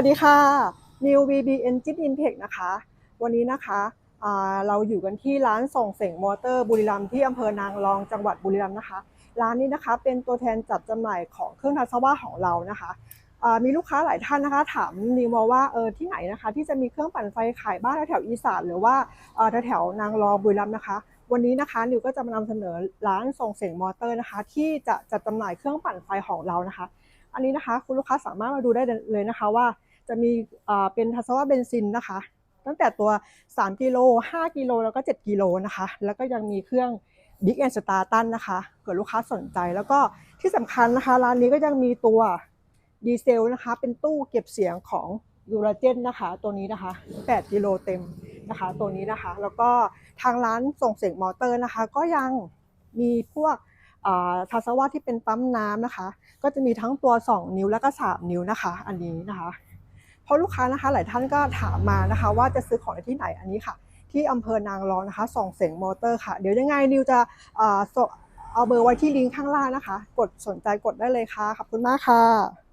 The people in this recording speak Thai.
ัสดีค่ะ New VB Engine Intake นะคะ วันนี้นะคะเราอยู่กันที่ร้านส่งเสียงมอเตอร์บุรีรัมย์ที่อำเภอนางรองจังหวัดบุรีรัมย์นะคะ ร้านนี้นะคะเป็นตัวแทนจัดจำหน่ายของเครื่องทัศว่าของเรานะคะมีลูกค้าหลายท่านนะคะถามนิวมาว่าเออที่ไหนนะคะ ที่จะมีเครื่องปั่นไฟขายบ้านแถวอีสานหรือว่าแถวนางรองบุรีรัมย์นะคะวันนี้นะคะนิวก็จะมานำเสนอร้านส่งเสียงมอเตอร์นะคะ ที่จะจัดจำหน่ายเครื่องปั่นไฟของเรานะคะ อันนี้นะคะคุณลูกค้าสามารถมาดูได้เลยนะคะว่า จะมีเป็นทัศวะเบนซินนะคะ ตั้งแต่ตัว 3 กิโล 5 กิโล แล้วก็ 7 กิโลนะคะ แล้วก็ยังมีเครื่อง Big and Startan นะคะเกิดลูกค้าสนใจ แล้วก็ที่สำคัญนะคะ ร้านนี้ก็ยังมีตัวดีเซลนะคะ เป็นตู้เก็บเสียงของยูราเจนนะคะ ตัวนี้นะคะ 8 กิโลเต็มนะคะ ตัวนี้นะคะ แล้วก็ทางร้านส่งเสียงมอเตอร์นะคะ ก็ยังมีพวกอ่าทัศวะที่เป็นปั๊มน้ำนะคะ ก็จะมีทั้งตัว 2 นิ้วแล้วก็ 3 นิ้วนะคะ อันนี้นะคะ ราะลูกค้านะคะหลายท่านก็ถามมานะคะ ว่าจะซื้อของที่ไหนอันนี้ค่ะ ที่อำเภอนางรองนะคะส่องเสียงมอเตอร์ค่ะ เดี๋ยวยังไงนิวจะเอาเบอร์ไว้ที่ลิงก์ข้างล่างนะคะ กดสนใจกดได้เลยค่ะขอบคุณมากค่ะ